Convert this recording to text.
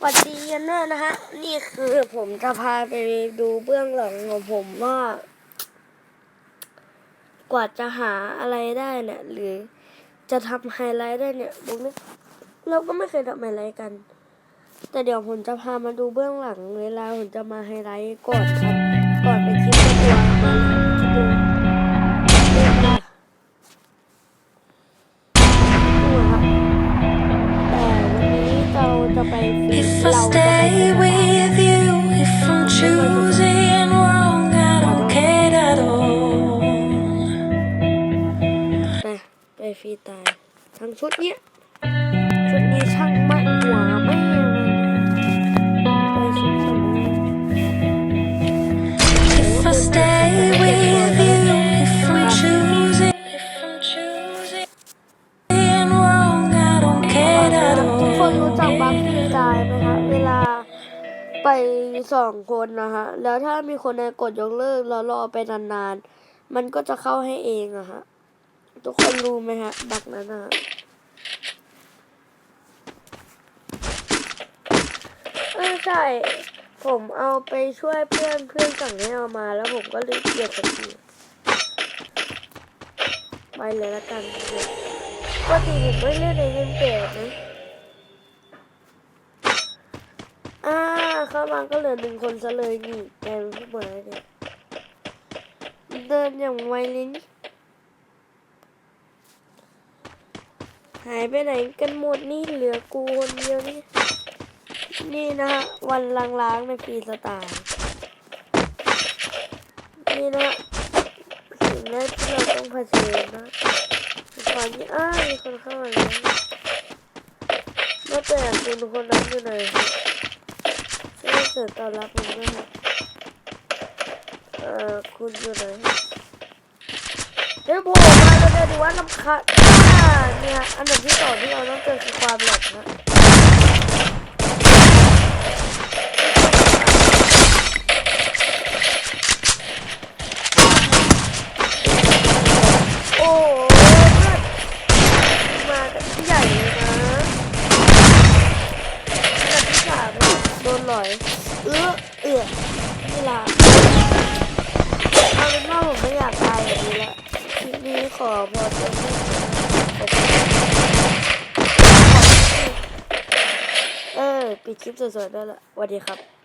สวัสดีกันด้วยนะฮะ นี่คือผมจะพาไปดูเบื้องหลังของผมว่า กว่าจะหาอะไรได้เนี่ย หรือจะทำไฮไลท์ได้เนี่ยผมไม่เราก็ไม่เคยทำไฮไลท์กัน แต่เดี๋ยวผมจะพามาดูเบื้องหลังเวลาผมจะมาไฮไลท์ก่อนครับก่อนไปคลิป If เรา I จะไป stay with you, if I'm choosing wrong, I don't care at all. ไปไปฟรีตายทั้งชุดเนี้ย ไปสองคนนะคะแล้วถ้ามีคนใดกดยกเลิกแล้วรอไปนานๆ มันก็จะเข้าให้เองอะฮะ ทุกคนรู้ไหมฮะ บักนั้นอะเออใช่ ผมเอาไปช่วยเพื่อนเพื่อนสั่งให้เอามา แล้วผมก็เลยเกลียดสกิลไปเลยละกันปกติผมไม่เล่นในเกมเปดนะ อ่า เข้ามาก็เหลือหนึ่งคนซะเลยนี่แกเป็นผู้เปิดเนี่ยเดินอย่างไวเลยนี่หายไปไหนกันหมดนี่เหลือกูคนเดียวนี่นี่นะฮะวันล้างๆในฟรีสไตล์นี่นะฮะสิ่งแรกที่เราต้องเผชิญนะตอนนี้อ้ามีคนเข้ามาแล้วแล้วแต่คุณคนนั้นอยู่ไหนครับ สียงตอบรับผมด้วยเอ่อคุณอยู่ไหนเดี๋ยวผมมาแล้วเนี่ยดูว่าลำคาญอ่าเนี่ยอันดับที่สองที่เราต้องเจอคือความหลอกนะหมากันที่ใหญ่เลยนะอันดับที่สามอะโดนหลอย เออเอือเวลาเอาเป็นว่าผมไม่อยากตายอย่างนี้ละคลิปนี้ขอพอเพีที่เออปิดคลิปสวยๆได้ละสวัสดีครับ